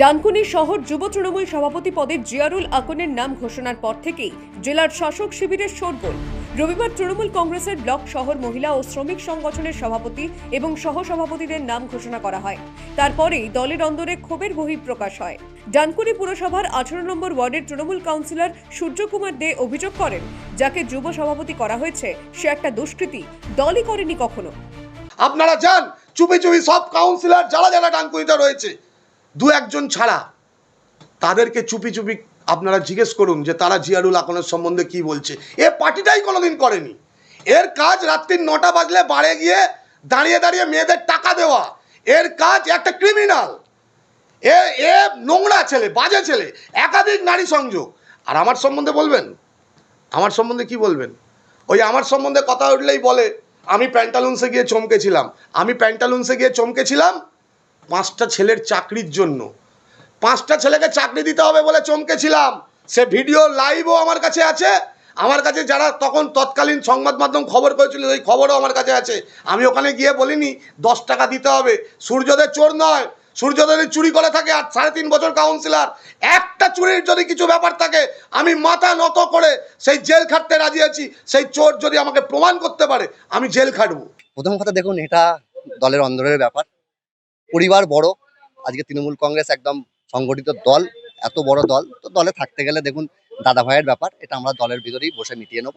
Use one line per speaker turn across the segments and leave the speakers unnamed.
ডানকুনি শহর যুব তৃণমূল সভাপতি পদে জিয়ারুল আকনের নাম ঘোষণার পর থেকেই জেলার শাসক শিবিরের শোরগোল। রবিবার তৃণমূল কংগ্রেসের ব্লক শহর মহিলা ও শ্রমিক সংগঠনের সভাপতি এবং সহসভাপতিদের নাম ঘোষণা করা হয়। তারপরেই দলের অন্দরে ক্ষোভের বহিঃপ্রকাশ হয়। ডানকুনি পুরসভার আঠারো নম্বর ওয়ার্ডের তৃণমূল কাউন্সিলর সূর্যকুমার দে অভিযোগ করেন, যাকে যুব সভাপতি করা হয়েছে, সে একটা দুষ্কৃতী, দলই করেনি কখনো।
আপনারা যান চুপি চুপি সব কাউন্সিলর, যারা যারা ডানকুনিতে রয়েছে দু একজন ছাড়া তাদেরকে চুপি চুপি আপনারা জিজ্ঞেস করুন যে তারা জিয়ারুল আকনের সম্বন্ধে কি বলছে। এ পার্টিটাই কোনোদিন করেনি। এর কাজ রাত্রির নটা বাজলে বাড়ে গিয়ে দাঁড়িয়ে দাঁড়িয়ে মেয়েদের টাকা দেওয়া। এর কাজ একটা ক্রিমিনাল এ এ নোংরা ছেলে, বাজে ছেলে, একাধিক নারী সংযোগ। আর আমার সম্বন্ধে বলবেন? আমার সম্বন্ধে কি বলবেন? ওই আমার সম্বন্ধে কথা উঠলেই বলে, আমি প্যান্টালুন্সে গিয়ে চমকেছিলাম। আমি প্যান্টালুন্সে গিয়ে চমকেছিলাম পাঁচটা ছেলের চাকরির জন্য। পাঁচটা ছেলেকে চাকরি দিতে হবে বলে চমকেছিলাম। সে ভিডিও লাইভও আমার কাছে আছে। আমার কাছে যারা তখন তৎকালীন সংবাদ মাধ্যম খবর করেছিল ওই খবরও আমার কাছে আছে। আমি ওখানে গিয়ে বলিনি, দশ টাকা দিতে হবে। সূর্যদেব চোর নয়। সূর্যদেব চুরি করে থাকে আর সাড়ে তিন বছর কাউন্সিলর একটা চুরির যদি কিছু ব্যাপার থাকে, আমি মাথা নত করে সেই জেল খাটতে রাজি আছি। সেই চোর যদি আমাকে প্রমাণ করতে পারে, আমি জেল খাটবো।
প্রথম কথা দেখুন, এটা দলের অন্দরের ব্যাপার। পরিবার বড়। আজকে তৃণমূল কংগ্রেস একদম সংগঠিত দল এত বড় দল। তো দলে থাকতে গেলে দেখুন দাদা ভাইয়ের ব্যাপার এটা আমরা দলের ভিতরেই বসে মিটিয়ে নেব।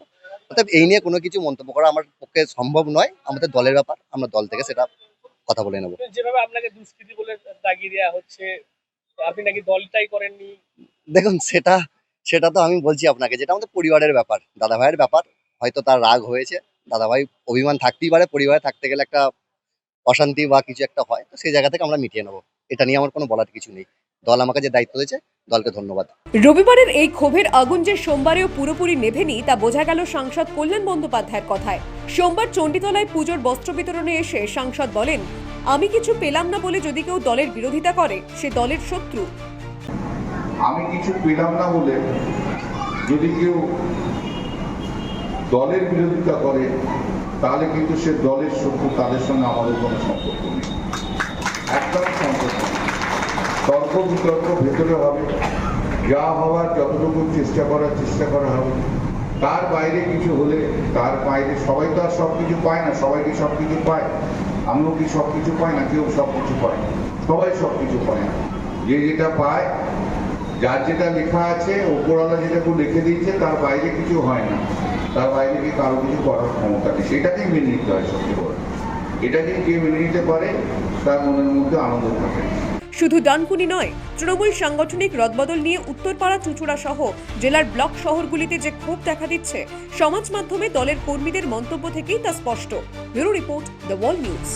অর্থাৎ এই নিয়ে কোনো কিছু মন্তব্য করা আমার পক্ষে সম্ভব নয়। আমাদের দলের ব্যাপার আমরা দল থেকে সেটা কথা বলে নেব।
যেভাবে আপনাকে দুষ্কৃতি বলে দাগিয়ে দেওয়া হচ্ছে আপনি নাকি দলটাই করেননি?
দেখুন সেটা সেটা তো আমি বলছি আপনাকে যেটা আমাদের পরিবারের ব্যাপার। দাদা ভাইয়ের ব্যাপার হয়তো তার রাগ হয়েছে। দাদা ভাই অভিমান থাকতেই পারে পরিবারে থাকতে গেলে একটা অশান্তি বা কিছু একটা হয় তো সেই জায়গা থেকে আমরা মিটিয়ে নেব। এটা নিয়ে আমার কোনো বলার কিছু নেই। দল আমাকে যে দায়িত্ব দিয়েছে দলকে ধন্যবাদ।
রবিবারের এই ক্ষোভের আগুন যে সোমবারেও পুরোপুরি নেভেনি তা বোঝা গেল সাংসদ কল্যাণ বন্দ্যোপাধ্যায়ের কথায়। সোমবার চণ্ডীতলায় পুজোর বস্ত্র বিতরণে এসে সাংসদ বলেন আমি কিছু পেলাম না বলে যদি কেউ দলের বিরোধিতা করে সে দলের শত্রু।
আমি কিছু পেলাম না বলে যদি কেউ দলের বিরোধিতা করে, তাহলে কিন্তু সে দলের শত্রু তাদের সঙ্গে আমাদের কোনো সম্পর্ক নেই। একদম সম্পর্ক তর্ক বিতর্ক ভেতরে হবে। যা হওয়ার যতটুকু চেষ্টা করার চেষ্টা করা হবে। তার বাইরে কিছু হলে তার বাইরে সবাই তো আর সব কিছু পায় না। সবাই কি সব কিছু পায়? আমিও কি সব কিছু পাই না? কেউ সব কিছু পায়। সবাই সব কিছু পায় না। যে যেটা পায়, যার যেটা লেখা আছে ওপরওয়ালা যেটা কেউ লিখে দিয়েছে, তার বাইরে কিছু হয় না। তার বাইরে কি কারও কিছু করার ক্ষমতা নেই। সেটাকেই মেনে নিতে হয় সবচেয়ে বড়। এটাকে কে মেনে নিতে পারে, তার মনের মধ্যে আনন্দ থাকে।
শুধু ডানকুনি নয়, তৃণমূল সাংগঠনিক রদবদল নিয়ে উত্তরপাড়া, চুঁচুড়া সহ জেলার ব্লক শহরগুলিতে যে ক্ষোভ দেখা দিচ্ছে, সমাজ মাধ্যমে দলের কর্মীদের মন্তব্য থেকেই তা স্পষ্ট। Bureau report, the Wall News.